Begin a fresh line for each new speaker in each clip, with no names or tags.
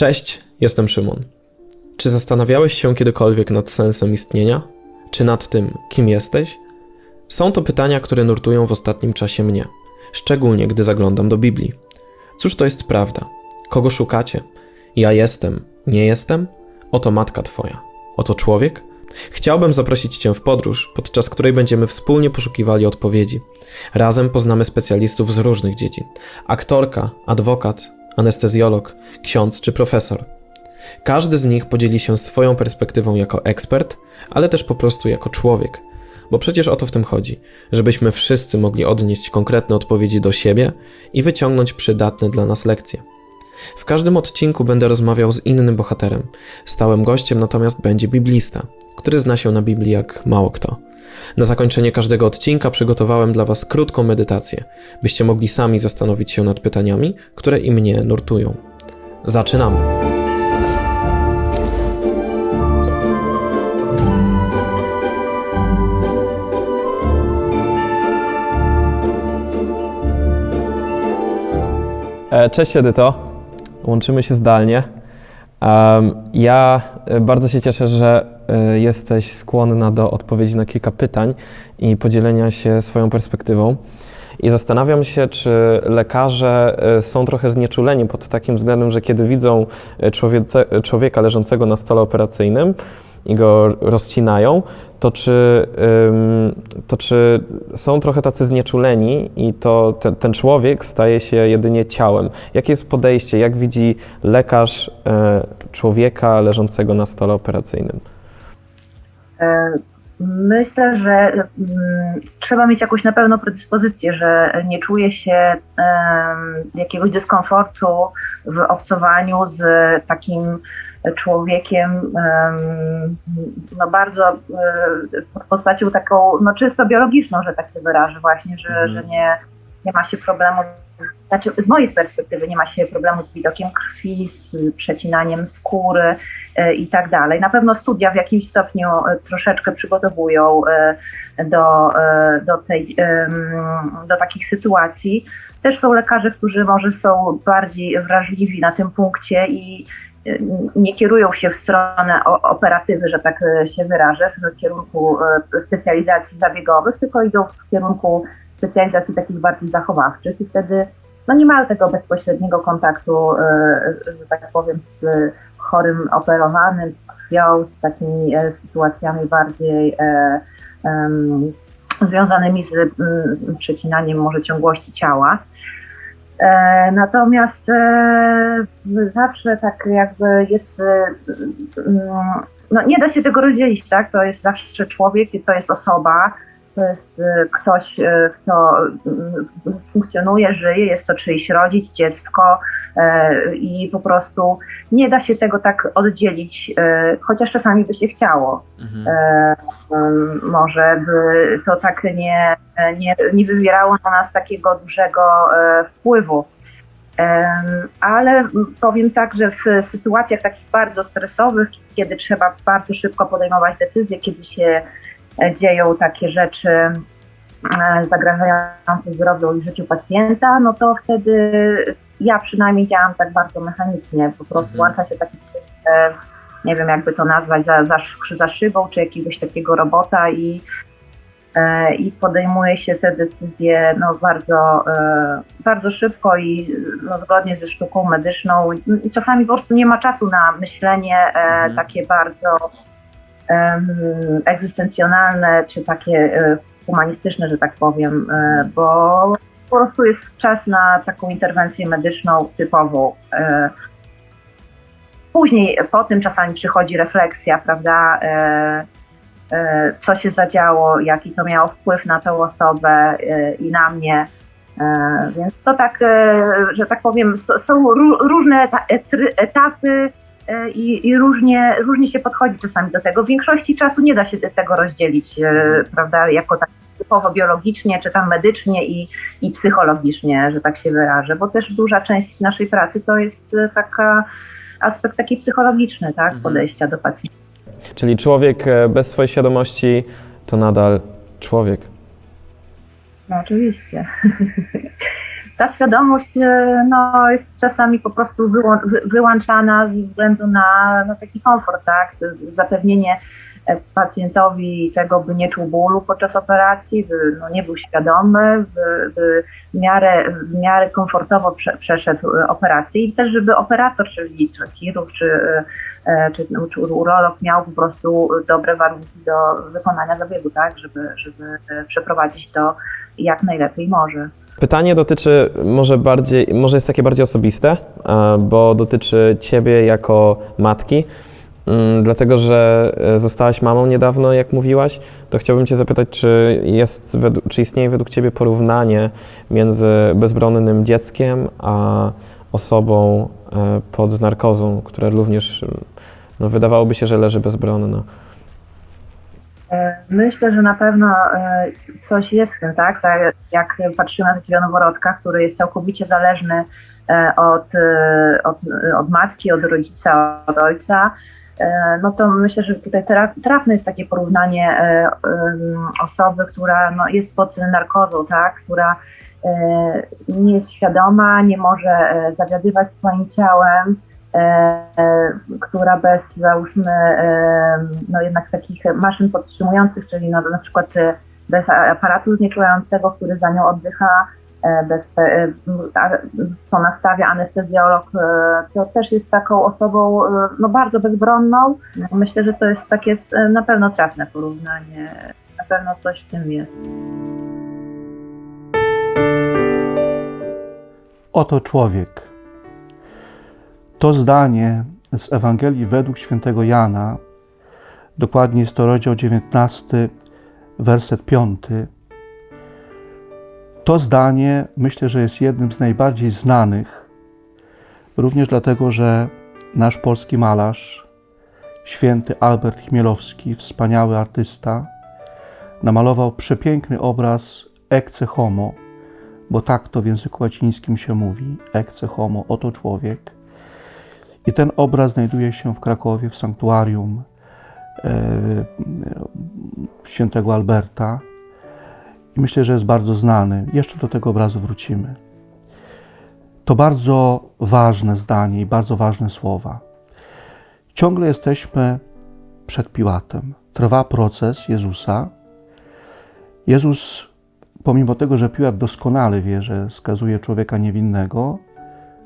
Cześć, jestem Szymon. Czy zastanawiałeś się kiedykolwiek nad sensem istnienia? Czy nad tym, kim jesteś? Są to pytania, które nurtują w ostatnim czasie mnie, szczególnie gdy zaglądam do Biblii. Cóż to jest prawda? Kogo szukacie? Ja jestem, nie jestem? Oto matka Twoja. Oto człowiek? Chciałbym zaprosić Cię w podróż, podczas której będziemy wspólnie poszukiwali odpowiedzi. Razem poznamy specjalistów z różnych dziedzin: aktorka, adwokat, anestezjolog, ksiądz czy profesor. Każdy z nich podzieli się swoją perspektywą jako ekspert, ale też po prostu jako człowiek. Bo przecież o to w tym chodzi, żebyśmy wszyscy mogli odnieść konkretne odpowiedzi do siebie i wyciągnąć przydatne dla nas lekcje. W każdym odcinku będę rozmawiał z innym bohaterem. Stałym gościem natomiast będzie biblista, który zna się na Biblii jak mało kto. Na zakończenie każdego odcinka przygotowałem dla Was krótką medytację, byście mogli sami zastanowić się nad pytaniami, które i mnie nurtują. Zaczynamy!
E, Cześć Edyto, łączymy się zdalnie. Ja e, bardzo się cieszę, że jesteś skłonna do odpowiedzi na kilka pytań i podzielenia się swoją perspektywą. I zastanawiam się, czy lekarze e, są trochę znieczuleni pod takim względem, że kiedy widzą e, człowiece, człowieka leżącego na stole operacyjnym i go rozcinają, to czy, to czy są trochę tacy znieczuleni i to ten, ten człowiek staje się jedynie ciałem? Jakie jest podejście, jak widzi lekarz e, człowieka leżącego na stole operacyjnym?
E, Myślę, że mm, trzeba mieć jakąś na pewno predyspozycję, że nie czuje się jakiegoś dyskomfortu w obcowaniu z takim człowiekiem, em, no bardzo e, pod postacią taką, no czysto biologiczną, że tak się wyrażę właśnie, że,
Mhm.
że nie, nie ma się problemu, znaczy z mojej perspektywy nie ma się problemu z widokiem krwi, z przecinaniem skóry, e, i tak dalej. Na pewno studia w jakimś stopniu e, troszeczkę przygotowują e, do, do, tej, do takich sytuacji. Też są lekarze, którzy może są bardziej wrażliwi na tym punkcie i nie kierują się w stronę operatywy, że tak się wyrażę, w kierunku specjalizacji zabiegowych, tylko idą w kierunku specjalizacji takich bardziej zachowawczych i wtedy no nie mają tego bezpośredniego kontaktu, e, że tak powiem, z chorym operowanym, z krwią, z takimi e, sytuacjami bardziej e, związanymi z mm, przecinaniem może ciągłości ciała. Natomiast zawsze tak jakby jest, mm, no nie da się tego rozdzielić, tak? To jest zawsze człowiek, to jest osoba, to jest e, ktoś, e, kto mm, funkcjonuje, żyje, jest to czyjś rodzic, dziecko e, i po prostu nie da się tego tak oddzielić, e, chociaż czasami by się chciało. E, em, może by to tak nie, nie, nie wywierało na nas takiego dużego e, wpływu. Ale powiem tak, że w sytuacjach takich bardzo stresowych, kiedy trzeba bardzo szybko podejmować decyzje, kiedy się e, dzieją takie rzeczy e, zagrażające zdrowiu i życiu pacjenta, no to wtedy ja przynajmniej działam tak bardzo mechanicznie. Po prostu
Mhm.
włącza się taki, e, nie wiem jakby to nazwać, za, za, za szybą, czy jakiegoś takiego robota i, e, i podejmuje się te decyzje no, bardzo, e, bardzo szybko i no, zgodnie ze sztuką medyczną. Czasami po prostu nie ma czasu na myślenie e,
Mhm.
takie bardzo egzystencjonalne, czy takie e, humanistyczne, że tak powiem, e, bo po prostu jest czas na taką interwencję medyczną typową. E, Później po tym czasami przychodzi refleksja, prawda, co się zadziało, jaki to miało wpływ na tę osobę i na mnie. Więc to tak, że tak powiem, są ró- różne etapy i, i różnie, różnie się podchodzi czasami do tego. W większości czasu nie da się tego rozdzielić, e, prawda, jako tak typowo biologicznie, czy tam medycznie i, i psychologicznie, że tak się wyrażę, bo też duża część naszej pracy to jest e, taka aspekt taki psychologiczny, tak,
Mhm.
podejścia do pacjenta.
Czyli człowiek e, bez swojej świadomości to nadal człowiek.
No oczywiście. ta świadomość e, no, jest czasami po prostu wyłą- wy- wyłączana ze względu na, na taki komfort, tak? Zapewnienie e, pacjentowi tego, by nie czuł bólu podczas operacji, by no, nie był świadomy, by, by w, miarę, w miarę komfortowo prze, przeszedł e, operację i też, żeby operator, czyli czy chirurg, czy, czy, czy urolog miał po prostu dobre warunki do wykonania zabiegu, tak? Żeby, żeby przeprowadzić to jak najlepiej może.
Pytanie dotyczy może bardziej, może jest takie bardziej osobiste, e, bo dotyczy ciebie jako matki. Mm, Dlatego, że e, zostałaś mamą niedawno, jak mówiłaś, to chciałbym Cię zapytać, czy, jest, czy istnieje według Ciebie porównanie między bezbronnym dzieckiem a osobą e, pod narkozą, która również mm, no, wydawałoby się, że leży bezbronna.
E, Myślę, że na pewno e, coś jest w tym, tak? tak jak patrzymy na takiego noworodka, który jest całkowicie zależny e, od, od, od matki, od rodzica, od ojca, no to myślę, że tutaj tra- trafne jest takie porównanie osoby, która no, jest pod narkozą, tak? Która nie jest świadoma, nie może zawiadywać swoim ciałem, która bez załóżmy e, no jednak takich maszyn podtrzymujących, czyli no, na przykład e, bez aparatu znieczulającego, który za nią oddycha, e, bez te, e, co nastawia anestezjolog, e, to też jest taką osobą e, no, bardzo bezbronną. Myślę, że to jest takie e, na pewno trafne porównanie. Na pewno coś w tym jest.
Oto człowiek. To zdanie z Ewangelii według świętego Jana, dokładnie jest to rozdział 19, werset 5. To zdanie myślę, że jest jednym z najbardziej znanych, również dlatego, że nasz polski malarz, święty Albert Chmielowski, wspaniały artysta, namalował przepiękny obraz Ecce Homo, bo tak to w języku łacińskim się mówi, ecce homo, oto człowiek. I ten obraz znajduje się w Krakowie, w sanktuarium e, świętego Alberta. I myślę, że jest bardzo znany. Jeszcze do tego obrazu wrócimy. To bardzo ważne zdanie i bardzo ważne słowa. Ciągle jesteśmy przed Piłatem. Trwa proces Jezusa. Jezus pomimo tego, że Piłat doskonale wie, że skazuje człowieka niewinnego,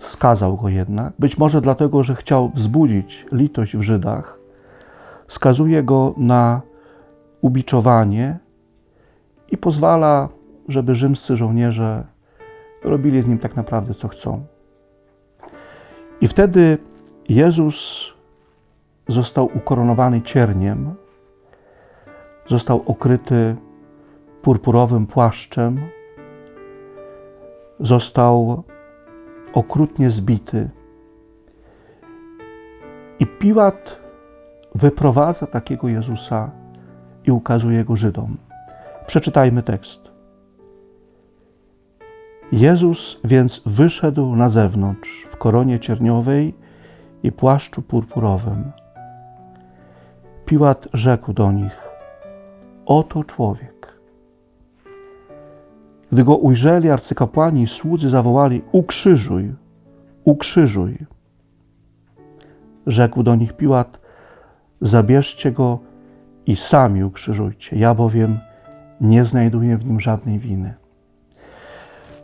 skazał go jednak. Być może dlatego, że chciał wzbudzić litość w Żydach, skazuje go na ubiczowanie i pozwala, żeby rzymscy żołnierze robili z nim tak naprawdę co chcą. I wtedy Jezus został ukoronowany cierniem, został okryty purpurowym płaszczem, został okrutnie zbity. I Piłat wyprowadza takiego Jezusa i ukazuje go Żydom. Przeczytajmy tekst. Jezus więc wyszedł na zewnątrz w koronie cierniowej i płaszczu purpurowym. Piłat rzekł do nich: Oto człowiek. Gdy go ujrzeli arcykapłani i słudzy zawołali: Ukrzyżuj, ukrzyżuj. Rzekł do nich Piłat: Zabierzcie go i sami ukrzyżujcie. Ja bowiem nie znajduję w nim żadnej winy.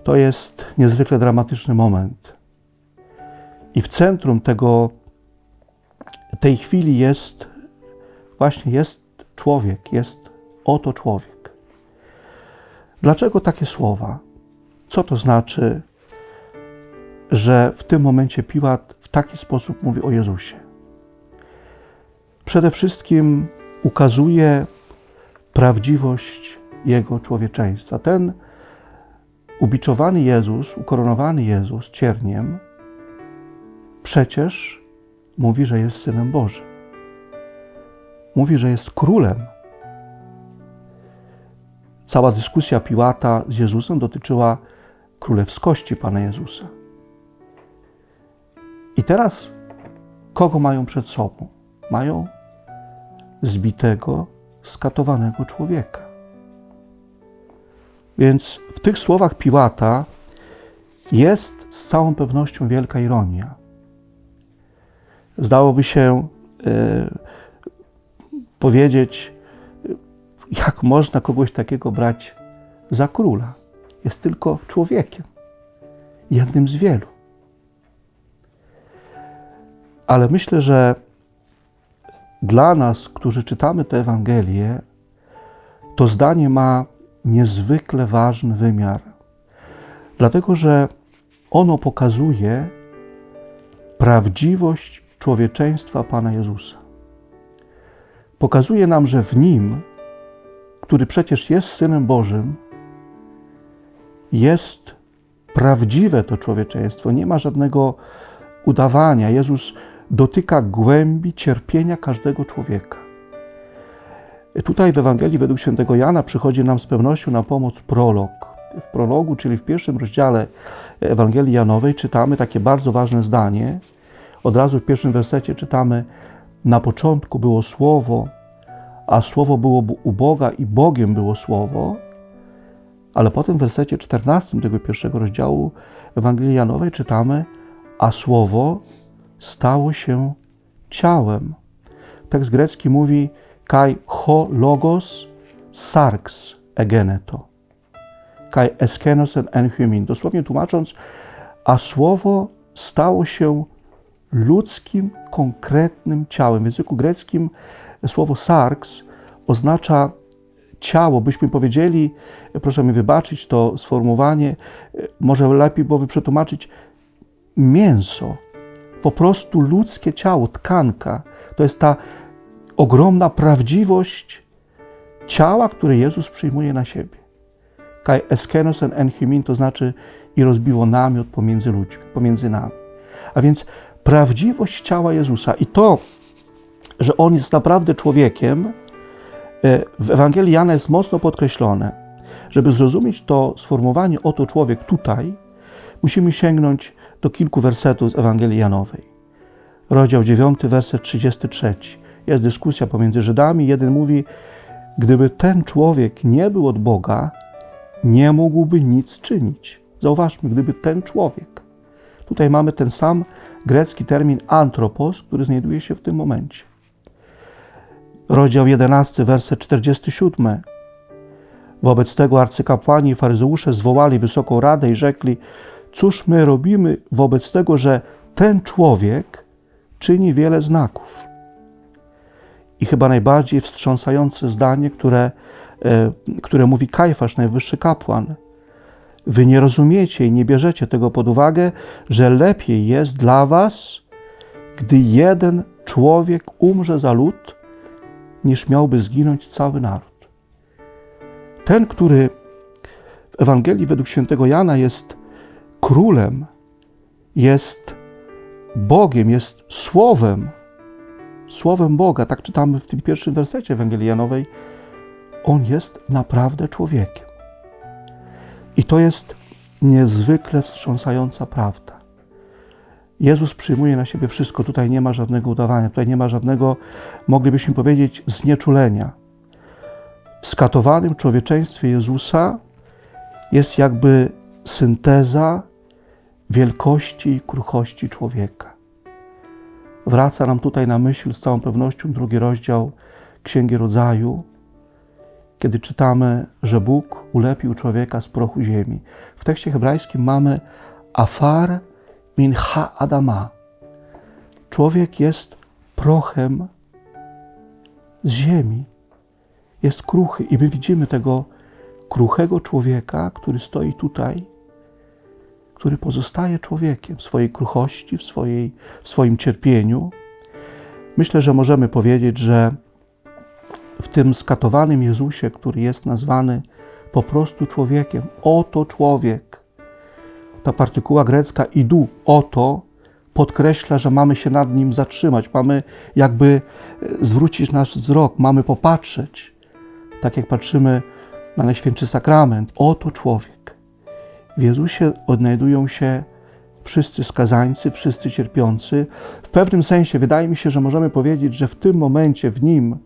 To jest niezwykle dramatyczny moment. I w centrum tego, tej chwili jest właśnie jest człowiek, jest oto człowiek. Dlaczego takie słowa? Co to znaczy, że w tym momencie Piłat w taki sposób mówi o Jezusie? Przede wszystkim ukazuje prawdziwość Jego człowieczeństwa. Ten ubiczowany Jezus, ukoronowany Jezus cierniem, przecież mówi, że jest Synem Bożym. Mówi, że jest królem. Cała dyskusja Piłata z Jezusem dotyczyła królewskości Pana Jezusa. I teraz kogo mają przed sobą? Mają zbitego, skatowanego człowieka. Więc w tych słowach Piłata jest z całą pewnością wielka ironia. Zdałoby się e, powiedzieć, jak można kogoś takiego brać za króla. Jest tylko człowiekiem, jednym z wielu. Ale myślę, że dla nas, którzy czytamy tę Ewangelię, to zdanie ma niezwykle ważny wymiar, dlatego że ono pokazuje prawdziwość człowieczeństwa Pana Jezusa. Pokazuje nam, że w Nim, który przecież jest Synem Bożym, jest prawdziwe to człowieczeństwo, nie ma żadnego udawania. Jezus dotyka głębi cierpienia każdego człowieka. Tutaj w Ewangelii według świętego Jana przychodzi nam z pewnością na pomoc prolog. W prologu, czyli w pierwszym rozdziale Ewangelii Janowej, czytamy takie bardzo ważne zdanie. Od razu w pierwszym wersecie czytamy: Na początku było Słowo, a Słowo było u Boga i Bogiem było Słowo. Ale potem w wersecie 14 tego pierwszego rozdziału Ewangelii Janowej czytamy: A Słowo stało się ciałem. Tekst grecki mówi kai ho logos sarx egeneto. Kai eskenos en enhymin. Dosłownie tłumacząc, a słowo stało się ludzkim, konkretnym ciałem. W języku greckim słowo sarx oznacza ciało. Byśmy powiedzieli, proszę mi wybaczyć to sformułowanie, może lepiej byłoby przetłumaczyć mięso po prostu ludzkie ciało, tkanka. To jest ta ogromna prawdziwość ciała, które Jezus przyjmuje na siebie. Kai eskenos en enhymin, to znaczy i rozbiło namiot pomiędzy ludźmi, pomiędzy nami. A więc prawdziwość ciała Jezusa i to, że On jest naprawdę człowiekiem, e, w Ewangelii Jana jest mocno podkreślone. Żeby zrozumieć to sformułowanie oto człowiek tutaj, musimy sięgnąć do kilku wersetów z Ewangelii Janowej. Rozdział 9, werset 33. Jest dyskusja pomiędzy Żydami. Jeden mówi, gdyby ten człowiek nie był od Boga, nie mógłby nic czynić. Zauważmy, gdyby ten człowiek. Tutaj mamy ten sam grecki termin antropos, który znajduje się w tym momencie. Rozdział 11, werset 47. Wobec tego arcykapłani i faryzeusze zwołali wysoką radę i rzekli: Cóż my robimy wobec tego, że ten człowiek czyni wiele znaków? I chyba najbardziej wstrząsające zdanie, które, e, które mówi Kajfasz, najwyższy kapłan. Wy nie rozumiecie i nie bierzecie tego pod uwagę, że lepiej jest dla was, gdy jeden człowiek umrze za lud, niż miałby zginąć cały naród. Ten, który w Ewangelii według świętego Jana jest królem, jest Bogiem, jest Słowem, Słowem Boga, tak czytamy w tym pierwszym wersecie Ewangelii Janowej, On jest naprawdę człowiekiem. I to jest niezwykle wstrząsająca prawda. Jezus przyjmuje na siebie wszystko, tutaj nie ma żadnego udawania, tutaj nie ma żadnego, moglibyśmy powiedzieć, znieczulenia. W skatowanym człowieczeństwie Jezusa jest jakby synteza wielkości i kruchości człowieka. Wraca nam tutaj na myśl z całą pewnością drugi rozdział Księgi Rodzaju, kiedy czytamy, że Bóg ulepił człowieka z prochu ziemi. W tekście hebrajskim mamy afar min ha adama. Człowiek jest prochem z ziemi. Jest kruchy i my widzimy tego kruchego człowieka, który stoi tutaj, który pozostaje człowiekiem w swojej kruchości, w, swojej, w swoim cierpieniu. Myślę, że możemy powiedzieć, że w tym skatowanym Jezusie, który jest nazwany po prostu człowiekiem, oto człowiek, ta partykuła grecka idu, oto, podkreśla, że mamy się nad nim zatrzymać, mamy jakby zwrócić nasz wzrok, mamy popatrzeć, tak jak patrzymy na Najświętszy Sakrament. Oto człowiek. W Jezusie odnajdują się wszyscy skazańcy, wszyscy cierpiący. W pewnym sensie wydaje mi się, że możemy powiedzieć, że w tym momencie w Nim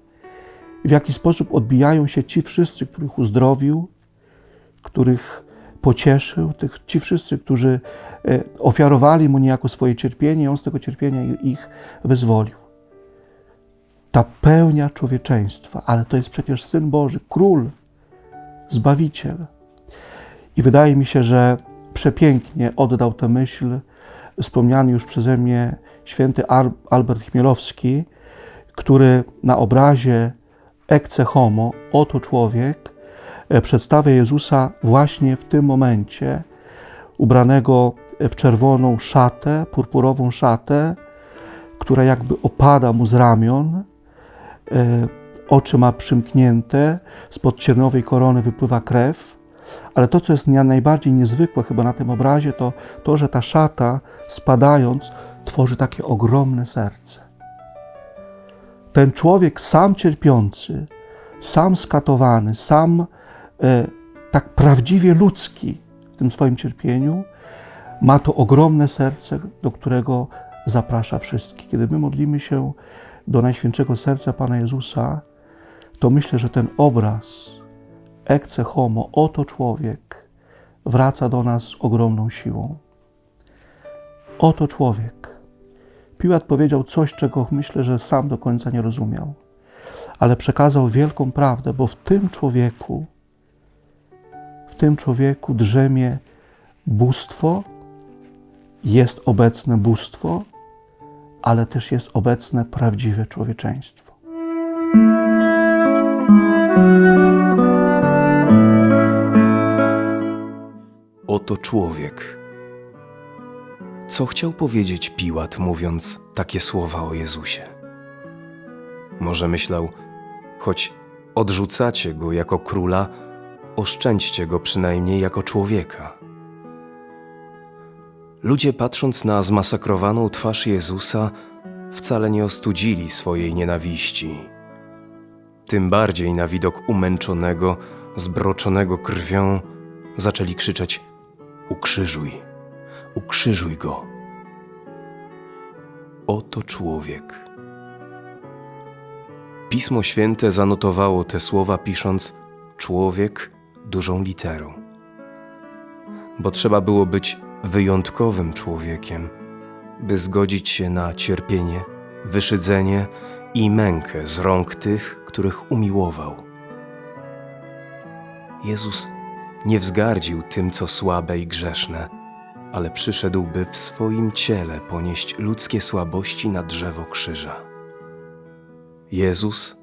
w jaki sposób odbijają się ci wszyscy, których uzdrowił, których pocieszył tych, ci wszyscy, którzy e, ofiarowali mu niejako swoje cierpienie, on z tego cierpienia ich wyzwolił. Ta pełnia człowieczeństwa, ale to jest przecież Syn Boży, Król, Zbawiciel. I wydaje mi się, że przepięknie oddał tę myśl wspomniany już przeze mnie święty Albert Chmielowski, który na obrazie Ecce Homo, oto człowiek, przedstawia Jezusa właśnie w tym momencie, ubranego w czerwoną szatę, purpurową szatę, która jakby opada mu z ramion, e, oczy ma przymknięte, spod ciernowej korony wypływa krew, ale to, co jest najbardziej niezwykłe chyba na tym obrazie, to to, że ta szata spadając tworzy takie ogromne serce. Ten człowiek sam cierpiący, sam skatowany, sam e, tak prawdziwie ludzki w tym swoim cierpieniu, ma to ogromne serce, do którego zaprasza wszystkich. Kiedy my modlimy się do Najświętszego Serca Pana Jezusa, to myślę, że ten obraz Ecce homo, oto człowiek, wraca do nas ogromną siłą. Oto człowiek. Piłat powiedział coś, czego myślę, że sam do końca nie rozumiał, ale przekazał wielką prawdę, bo w tym człowieku, tym człowieku drzemie bóstwo, jest obecne bóstwo, ale też jest obecne prawdziwe człowieczeństwo.
Oto człowiek. Co chciał powiedzieć Piłat, mówiąc takie słowa o Jezusie? Może myślał, choć odrzucacie go jako króla, oszczędźcie go przynajmniej jako człowieka. Ludzie, patrząc na zmasakrowaną twarz Jezusa, wcale nie ostudzili swojej nienawiści. Tym bardziej na widok umęczonego, zbroczonego krwią, zaczęli krzyczeć: Ukrzyżuj, ukrzyżuj go. Oto człowiek. Pismo Święte zanotowało te słowa, pisząc człowiek dużą literą. Bo trzeba było być wyjątkowym człowiekiem, by zgodzić się na cierpienie, wyszydzenie i mękę z rąk tych, których umiłował. Jezus nie wzgardził tym, co słabe i grzeszne, ale przyszedł, by w swoim ciele ponieść ludzkie słabości na drzewo krzyża. Jezus,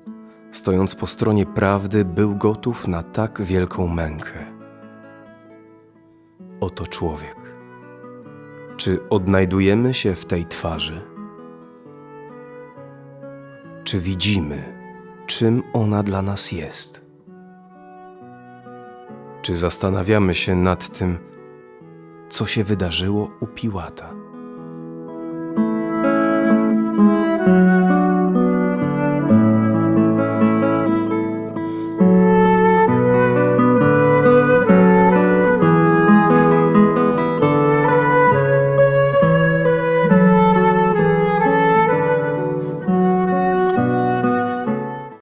stojąc po stronie prawdy, był gotów na tak wielką mękę. Oto człowiek. Czy odnajdujemy się w tej twarzy? Czy widzimy, czym ona dla nas jest? Czy zastanawiamy się nad tym, co się wydarzyło u Piłata?